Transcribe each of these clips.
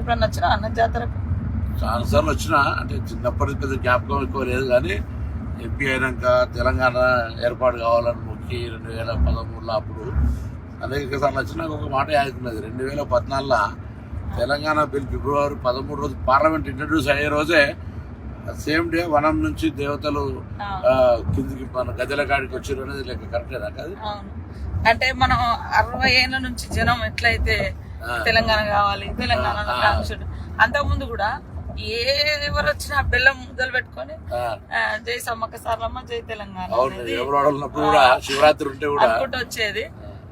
ఎప్పుడన్నా వచ్చినా అన్న జాతరకు? చాలాసార్లు వచ్చిన అంటే చిన్నప్పటి పెద్ద జ్ఞాపకం ఎక్కువ లేదు కానీ ఎంపీ అయినాక తెలంగాణ ఏర్పాటు కావాలని మొక్కి రెండు వేల పదమూడులో అప్పుడు అనేక సార్లు వచ్చినాక ఒక మాట యాదుకున్నది రెండు వేల పద్నాలుగులో తెలంగాణ బిల్ ఫిబ్రవరి పదమూడు రోజు పార్లమెంట్ ఇంట్రడ్యూస్ అయ్యే రోజే సేమ్ డే వనం నుంచి దేవతలు కిందికి మన గదిల కాడికి వచ్చారు అనేది లెక్క కరెక్టేనా కాదు? అంటే మనం అరవై ఏళ్ళ నుంచి జనం ఎట్లయితే. తెలంగాణ కావాలి తెలంగాణ అంతకుముందు కూడా ఏ ఎవరు వచ్చినా బెల్లం ముద్దలు పెట్టుకొని జై సమ్మక్క సారలమ్మ జై తెలంగాణ శివరాత్రి ఉంటే కూడా వచ్చేది.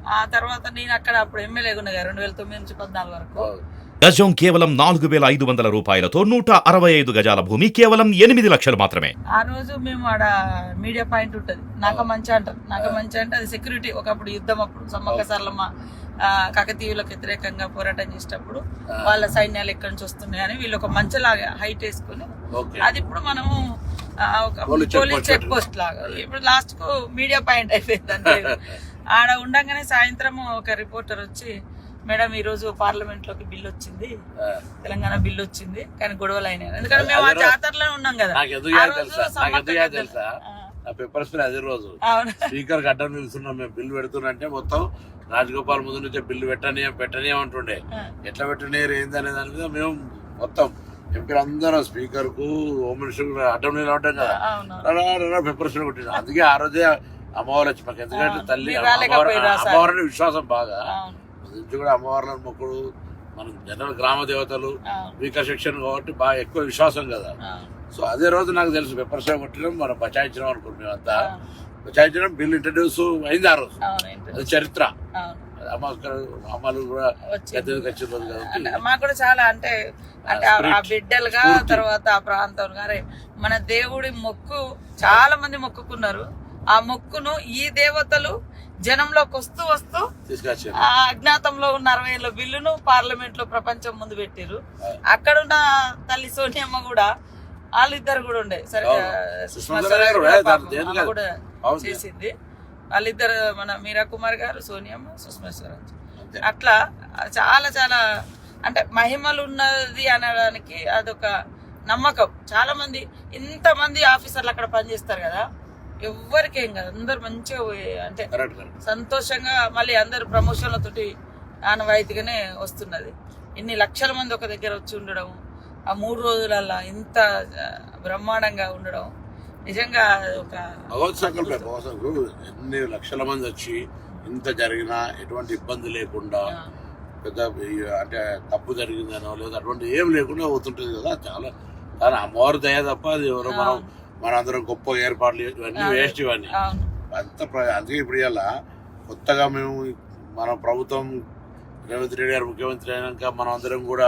ఆ. తర్వాత నేను అక్కడ అప్పుడు ఎమ్మెల్యేగా ఉండగా రెండు వేల తొమ్మిది నుంచి పద్నాలుగు వరకు. గజం కేవలం నాలుగు వేల ఐదు వందల రూపాయలతో నూట అరవై ఐదు గజాల భూమి కేవలం ఎనిమిది లక్షలు మాత్రమే. ఆ రోజు మేము ఆడ మీడియా పాయింట్ ఉంటుంది. నాక మంచి అంటారు. నాక మంచి అంటే అది సెక్యూరిటీ ఒకప్పుడు యుద్ధం అప్పుడు. సమ్మక్క సారలమ్మ కాకతీయులకు వ్యతిరేకంగా పోరాటం చేసేటప్పుడు వాళ్ళ సైన్యాలు ఎక్కడి నుంచి వస్తున్నాయి అని వీళ్ళు ఒక మంచలాగా హైట్ వేసుకుని అది ఇప్పుడు మనము పోలీస్ చెక్ పోస్ట్ లాగా. ఇప్పుడు లాస్ట్కు మీడియా పాయింట్ అయిపోయింది ఆడ ఉండగానే సాయంత్రం ఒక రిపోర్టర్ వచ్చి మేడం ఈ రోజు పార్లమెంట్లోకి బిల్ వచ్చింది. తెలంగాణ బిల్ వచ్చింది. కానీ గొడవలు అయినాయి. ఎందుకంటే మేము ఆ జాతరలో ఉన్నాం కదా. నాకు ఎందుకు ఆ యాद రోజు. తెలుసా నాకు సమ్మక్క ఎందుకు యాद గద్దెలు. తెలుసా ఆ, ఆ పేపర్ స్ప్రే అదే రోజు స్పీకర్ అడ్డం నిలుస్తున్నాం మేము. బిల్లు పెడుతున్నంటే మొత్తం రాజగోపాల్ ముందు నుంచే బిల్లు పెట్టని పెట్టని అంటుండే ఎట్లా పెట్టనీరు ఏంది అనే దాని మీద మేము మొత్తం ఎంపీలు అందరం స్పీకర్కు హోమ్ మినిస్టర్ అడ్డం నిలబడ్డాం కదా. అవును పేపర్ స్ప్రే కొట్టింది అందుకే ఆ రోజే అమ్మవారు వచ్చి మాకు. ఎందుకంటే తల్లి? అమ్మవారిని విశ్వాసం బాగా. నుంచి కూడా అమ్మవార్లను మొక్కుడు మనం జనరల్ గ్రామ దేవతలు వీక సెక్షన్ కాబట్టి బాగా ఎక్కువ విశ్వాసం కదా. సో అదే రోజు నాకు తెలుసు పేపర్ స్ప్రే కొట్టడం మనం బచాయించడం అనుకుంటున్నాం మేమంతా. బచాయించడం బిల్ ఇంట్రడ్యూస్ అయింది ఆ రోజు? అది చరిత్ర అమ్మలు కూడా మాకు కూడా చాలా అంటే అంటే ఆ-. బిడ్డలుగా. తర్వాత ఆ ప్రాంతం గారే మన దేవుడి మొక్కు చాలా మంది మొక్కుకున్నారు ఆ మొక్కును ఈ దేవతలు జనంలోకి వస్తూ వస్తూ ఆ అజ్ఞాతంలో ఉన్న అరవై ఏళ్ళ బిల్లును పార్లమెంట్లో ప్రపంచం ముందు పెట్టారు అక్కడున్న తల్లి సోనియమ్మ కూడా వాళ్ళిద్దరు కూడా ఉండే. సరే సుష్మా స్వరాజ్ కూడా. చేసింది. వాళ్ళిద్దరు మన మీరా కుమార్ గారు సోనియమ్మ సుష్మా స్వరాజ్. అట్లా చాలా చాలా అంటే మహిమలు ఉన్నది అనడానికి అదొక నమ్మకం. చాలా మంది ఇంతమంది ఆఫీసర్లు అక్కడ పనిచేస్తారు కదా. ఎవ్వరికేం కదా. అందరు మంచిగా అంటే సంతోషంగా మళ్ళీ అందరు ప్రమోషన్లతోటి ఆనవాయితీగానే వస్తున్నది. ఇన్ని లక్షల మంది ఒక దగ్గర వచ్చి ఉండడం ఆ మూడు రోజులల్లా ఇంత బ్రహ్మాండంగా ఉండడం నిజంగా ఒక ఎన్ని లక్షల మంది వచ్చి ఇంత జరిగినా ఎటువంటి ఇబ్బంది లేకుండా పెద్ద అంటే తప్పు జరిగిందనో లేదా అటువంటి ఏం లేకుండా పోతుంటది కదా. చాలా చాలా అమ్మవారి దయ తప్ప అది ఎవరో మనం మనందరం గొప్ప ఏర్పాట్లు ఇవన్నీ వేస్ట్ ఇవన్నీ. అంత అందుకే ఇప్పుడు ఇలా కొత్తగా మేము మన ప్రభుత్వం రేవంత్ రెడ్డి గారు ముఖ్యమంత్రి అయినాక మనం అందరం కూడా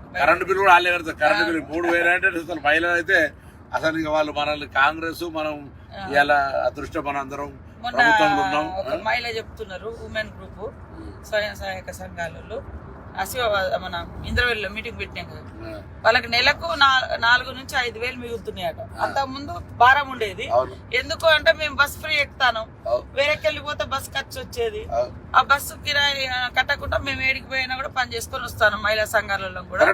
కరెంట్ బిల్లు కూడా వాళ్ళే కడతారు కరెంట్ బిల్లు మూడు వేలు అంటే అసలు మహిళలు అయితే అసలు ఇక వాళ్ళు మనల్ని కాంగ్రెస్ మనం ఇలా అదృష్టం మన అందరం ప్రభుత్వంలో ఉన్నాం. మహిళ చెప్తున్నారు ఉమెన్ గ్రూప్ స్వయం సహాయక సంఘాలలో. ఆశీర్వాద మన ఇంద్రవెల్లిలో మీటింగ్ పెట్టినాం కదా. వాళ్ళకి నెలకు నాలుగు నుంచి ఐదు వేలు మిగులుతున్నాయట. అంత ముందు భారం ఉండేది. ఎందుకు అంటే మేము బస్ ఫ్రీ ఎక్కుతాను. వేరేకి వెళ్ళిపోతే బస్ ఖర్చు వచ్చేది. ఆ బస్సు కిరాయి కట్టకుండా మేము ఏడికి పోయినా కూడా పని చేసుకొని వస్తాను మహిళా సంఘాలలో కూడా.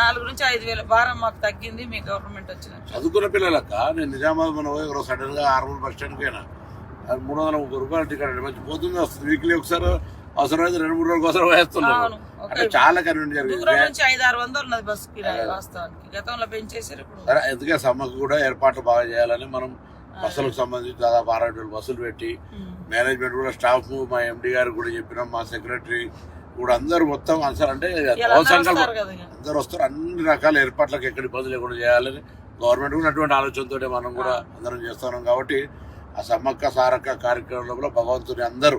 నాలుగు నుంచి ఐదు వేల భారం మాకు తగ్గింది మీ గవర్నమెంట్ వచ్చిన చదువుకున్న పిల్లలక్క నేను నిజామాబాద్ మన సడన్గా ఆరు బస్ స్టాండ్ పోయినా. మూడు వందల ముప్పై రూపాయలు టికెట్ మంచి పోతుంది వస్తుంది. వీక్లీ ఒకసారి అవసరమైతే రెండు మూడు రోజుల కోసం వేస్తున్నారు అవును అంటే చాలా కన్వీనియంట్ జరిగింది. ఐదు ఆరు వందలు ఉన్నది బస్ కిరాయి వాస్తవానికి. గతంలో పెంచేసారు ఇప్పుడు. సరే ఎందుకే సమ్మకు కూడా ఏర్పాట్లు బాగా చేయాలని మనం బస్సులకు సంబంధించి దాదాపు అరవై వేలు బస్సులు పెట్టి. మేనేజ్మెంట్ కూడా స్టాఫ్ మా ఎండి గారు కూడా చెప్పినాం మా సెక్రటరీ కూడా అందరూ మొత్తం అసలు అంటే సంకల్పం. అందరూ వస్తారు అన్ని రకాల ఏర్పాట్లకు ఎక్కడ ఇబ్బంది లేకుండా చేయాలని గవర్నమెంట్ కూడా అటువంటి ఆలోచనతో మనం కూడా అందరం చేస్తున్నాం కాబట్టి ఆ సమ్మక్క సారక్క కార్యక్రమంలో కూడా భగవంతుని అందరూ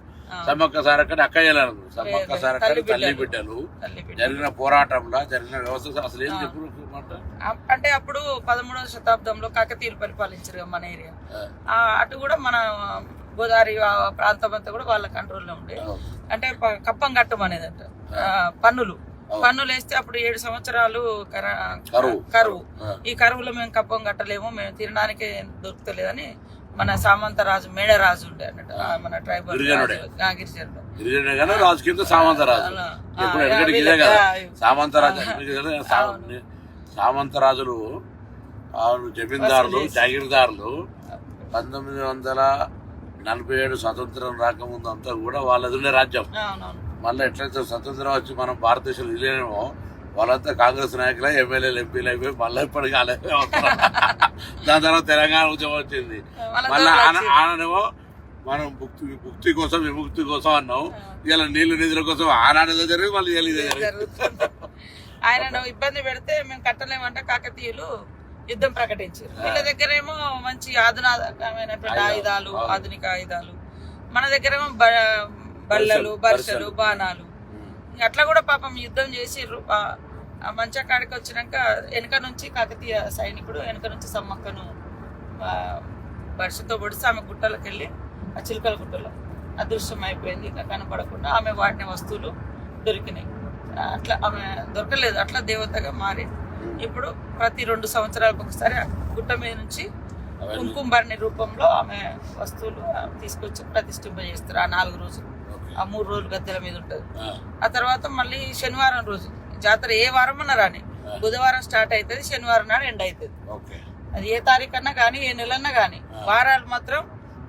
సమ్మక్క సారక్క అని అక్కయ్యలు అనుకుంటారు సమ్మక్క లేదు, సారక్క తల్లి బిడ్డలు. జరిగిన పోరాటంలో జరిగిన వ్యవస్థ అసలు ఏం చెప్పు అంటే అప్పుడు పదమూడవ శతాబ్దంలో కాకతీయులు పరిపాలించారు మన ఏరియా. అటు కూడా మన గోదావరి ప్రాంతం అంతా కూడా వాళ్ళ కంట్రోల్లో ఉండే. అంటే కప్పం కట్టం అనేది అంట పన్నులు. పన్నులు వేస్తే అప్పుడు ఏడు సంవత్సరాలు కర- కరువు. ఈ కరువులో మేము కప్పం కట్టలేము మేము తినడానికి దొరుకుతలేదని మన సామంతరాజు మేడరాజు ఉండే అన్నట్టు ఆ, మన ట్రైబల్ గిరిజనుడే. రాజు. గిరిజన కానీ రాజు కింద సామంతరాజు అలా. ఎప్పుడు ఆ, ఎక్కడికి వీళ్ళ- ఇదే కదా ఆ, సామంతరాజు ఆ. ఎక్కడికి ఇదే కదా? సా- సామంతరాజులు వాళ్ళు జమీందారులు. జాగీర్దారులు పంతొమ్మిది వందల నలభై ఏడు స్వతంత్రం రాకముందు అంతా కూడా వాళ్ళది ఉండే రాజ్యం మళ్ళీ ఎట్లయితే స్వతంత్రం వచ్చి మనం భారతదేశంలో విలీనమో వాళ్ళంతా కాంగ్రెస్ నాయకులే ఎమ్మెల్యేలు ఎంపీలు అయిపోయి మళ్ళీ ఇప్పటికీ అలాగే. దాని తర్వాత తెలంగాణ ఉద్యమం వచ్చింది. మళ్ళీ. ఆననేమో మనం ముక్తి ముక్తి కోసం విముక్తి కోసం అన్నాం. ఇలా నీళ్ళు నిధుల కోసం ఆనాడు ఏదో జరిగింది మళ్ళీ ఇదే జరిగింది. ఆయన ఇబ్బంది పెడితే మేము కట్టలేమంటే కాకతీయులు యుద్ధం ప్రకటించారు. వీళ్ళ దగ్గరేమో మంచి ఆధునాతకమైనటువంటి ఆయుధాలు. ఆధునిక ఆయుధాలు. మన దగ్గరేమో బ- బల్లలు బర్షలు బాణాలు. అట్లా కూడా పాపం యుద్ధం చేసిర్రు. మంచా కాడికి వచ్చినాక వెనక నుంచి కాకతీయ సైనికుడు వెనక నుంచి సమ్మక్కను ఆ, బర్షతో పొడిచి ఆమె గుట్టలకు వెళ్ళి ఆ చిలుకల గుట్టలో అదృశ్యం అయిపోయింది. ఇంకా కనపడకుండా ఆమె వాడిన వస్తువులు దొరికినాయి. అట్లా ఆమె దొరకలేదు. అట్లా దేవతగా మారి ఇప్పుడు ప్రతి రెండు సంవత్సరాలకు ఒకసారి గుట్ట మీద నుంచి కుంకుమభరణి రూపంలో ఆమె వస్తువులు తీసుకొచ్చి ప్రతిష్ఠింపజేస్తారు. ఆ నాలుగు రోజులు. ఆ మూడు రోజులు గద్దెల మీద ఉంటుంది. ఆ, తర్వాత మళ్ళీ శనివారం రోజు జాతర ఏ వారం అన్నా రాని. బుధవారం స్టార్ట్ అవుతుంది శనివారం నాడు ఎండ్ అవుతుంది అది ఏ తారీఖు అన్నా కానీ ఏ నెలన్నా కానీ వారాలు మాత్రం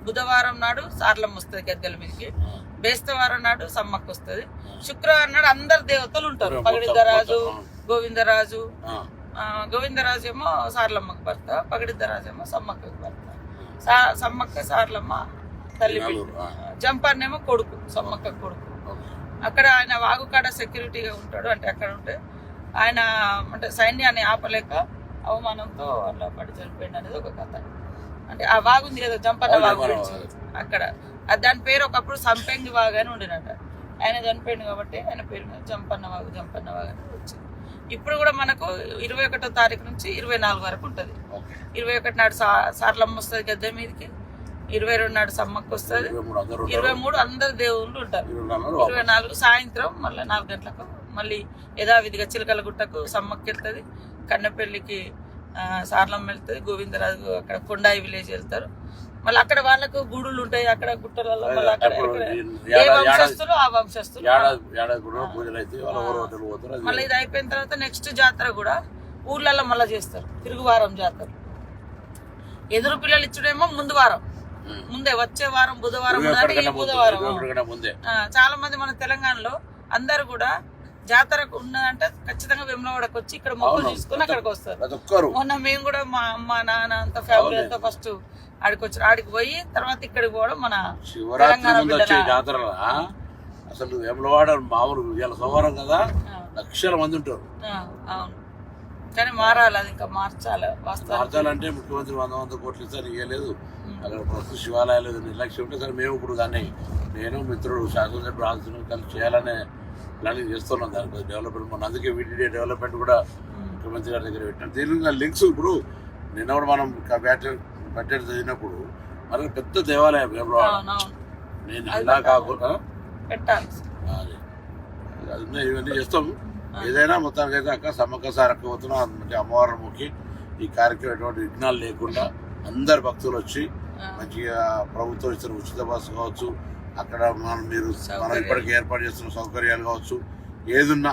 బుధవారం నాడు సార్లం వస్తుంది గద్దెల మీదకి బేస్తవారం నాడు సమ్మక్క వస్తుంది. శుక్రవారం నాడు అందరు దేవతలు ఉంటారు. పగడిద్దరాజు గోవిందరాజు గోవిందరాజు ఏమో సార్లమ్మకు భర్త పగడిద్దరాజు ఏమో సమ్మక్కకు భర్త. సమ్మక్క సార్లమ్మ తల్లి. జంపన్నేమో కొడుకు సమ్మక్క కొడుకు. అక్కడ ఆయన వాగుకాడ సెక్యూరిటీగా ఉంటాడు అంటే అక్కడ ఉంటే ఆయన అంటే సైన్యాన్ని ఆపలేక అవమానంతో అట్లా పడి చనిపోయింది అనేది ఒక కథ. అంటే ఆ వాగు ఉంది కదా జంపన్న అవును, వాగు జంపన్న అక్కడ. దాని పేరు ఒకప్పుడు సంపెంగి వాగు అని ఉండినట ఆయన చనిపోయింది కాబట్టి ఆయన పేరు మీద జంపన్నవాగు జంపన్నవాగు అని వచ్చింది. ఇప్పుడు కూడా మనకు ఇరవై ఒకటో తారీఖు నుంచి ఇరవై నాలుగు వరకు ఉంటుంది. ఇరవై ఒకటి నాడు సా సార్లమ్మ వస్తుంది గద్దె మీదకి. ఇరవై రెండు నాడు సమ్మక్క వస్తుంది. ఇరవై మూడు అందరూ దేవుళ్ళు ఉంటారు. ఇరవై నాలుగు సాయంత్రం మళ్ళీ నాలుగు గంటలకు మళ్ళీ యథావిధిగా చిలకల గుట్టకు సమ్మక్క వెళ్తుంది. కన్నెపల్లికి ఆ, సార్లమ్మ వెళ్తుంది గోవిందరాజు అక్కడ కొండాయి విలేజ్ వెళ్తారు. మళ్ళీ అక్కడ వాళ్ళకు గుడులు ఉంటాయి అక్కడ గుట్టలలో వంశస్థులు ఆ వంశస్థులు మళ్ళీ ఇది అయిపోయిన తర్వాత నెక్స్ట్ జాతర కూడా ఊర్లలో మళ్ళీ చేస్తారు. తిరుగువారం జాతర. ఎదురు పిల్లలు ఇచ్చుడేమో ముందు వారం. ముందే వచ్చే వారం బుధవారం బుధవారం. చాలా మంది మన తెలంగాణలో అందరు కూడా జాతరకు ఉన్నదంటే ఖచ్చితంగా వెమ్లవాడకు వచ్చి ఇక్కడ మొక్కులు. తీసుకుని అక్కడికి వస్తారు. మొన్న మేము కూడా మా అమ్మ నాన్న అంత ఫ్యామిలీ. అంతా ఫస్ట్ ఆడికి వచ్చారు ఆడికి పోయి తర్వాత ఇక్కడికి పోవడం మన జాతర అసలు వేములవాడ మామూలు ఇవాళ సోమవారం కదా? లక్షల మంది ఉంటారు. అవును. కానీ మారాలి అది ఇంకా మార్చాలి మార్చాలంటే ముఖ్యమంత్రి వంద వంద కోట్లు ఇస్తారు ఇవ్వలేదు అక్కడ ప్రస్తుత శివాలయాలు నిర్లక్ష్యం ఉంటే సరే మేము ఇప్పుడు దాన్ని నేను మిత్రుడు శాసనసభ్యుడు ఆలోచన కలిసి చేయాలనే ప్లానింగ్ చేస్తున్నాం దానికి డెవలప్మెంట్. మొన్న అందుకే వీటిడే డెవలప్మెంట్ కూడా ముఖ్యమంత్రి గారి దగ్గర పెట్టాం. దీని లింక్స్ ఇప్పుడు నిన్న కూడా మనం బ్యాటర్ బడ్జెట్ చదివినప్పుడు మరి పెద్ద దేవాలయం నేను పెట్టాలి. కాకుండా పెట్టాలి. అది. ఇవన్నీ చేస్తాం. ఏదైనా మొత్తానికి అయితే అక్క సమ్మక్క సారక్క పోతున్నాం. అంటే అమ్మవారిని మొక్కి ఈ కార్యక్రమం ఎటువంటి విఘ్నాలు లేకుండా అందరు భక్తులు వచ్చి మంచిగా ప్రభుత్వం ఇస్తున్న ఉచిత బస్సు కావచ్చు అక్కడ మనం మీరు మనం. ఇప్పటికి ఏర్పాటు చేస్తున్న సౌకర్యాలు కావచ్చు ఏదున్నా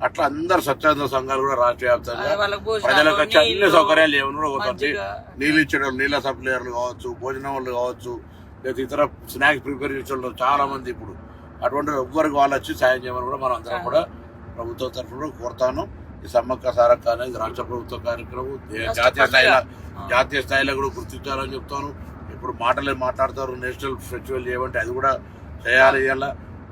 అట్లా అందరు స్వచ్ఛంద సంఘాలు కూడా రాష్ట్ర వ్యాప్తంగా ప్రజలకు వచ్చి అన్ని సౌకర్యాలు ఏమైనా కూడా పోతుంది. నీళ్ళు ఇచ్చడం నీళ్ళ సప్లైయర్లు కావచ్చు భోజనం వాళ్ళు కావచ్చు లేదా ఇతర స్నాక్స్ ప్రిపేర్ చేసే చాలా మంది ఇప్పుడు అటువంటి ఎవ్వరికి వాళ్ళు వచ్చి సాయం చేయమని కూడా మనం అందరం కూడా ప్రభుత్వం తరఫున కూడా కోరుతాను ఈ సమ్మక్క సారక్క అనేది రాష్ట్ర ప్రభుత్వ కార్యక్రమం జాతీయ. స్థాయిలో. జాతీయ స్థాయిలో కూడా గుర్తించాలని చెప్తాను ఇప్పుడు మాటలే మాట్లాడతారు నేషనల్ ఫెస్టివల్ చేయమంటే అది కూడా చేయాలి ఇవాళ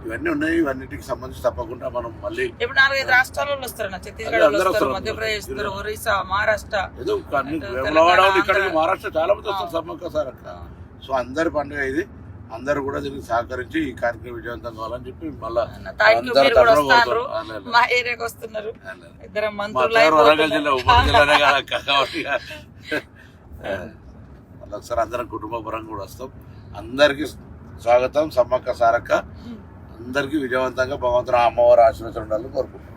ఇవన్నీ ఉన్నాయి ఇవన్నిటికి సంబంధించి తప్పకుండా మనం మళ్ళీ ఇప్పుడు నాలుగైదు రాష్ట్రాల వాళ్ళు వస్తారు ఛత్తీస్గఢ్. మధ్యప్రదేశ్ ఒరిస్సా మహారాష్ట్ర. ఏదో వేములవాడ ఇక్కడికి. మహారాష్ట్ర చాలా మంది వస్తారు. సమ్మక్క సారక్క సో అందరి పండుగ ఇది. అందరూ కూడా దీనికి సహకరించి ఈ కార్యక్రమం విజయవంతం కావాలని చెప్పి మళ్ళీ ఒకసారి అందరం కుటుంబ పరంగా కూడా వస్తాం. అందరికి స్వాగతం సమ్మక్క సారక్క అందరికీ విజయవంతంగా భగవంతుడు అమ్మవారు అమ్మవారి కోరుకుంటున్నాను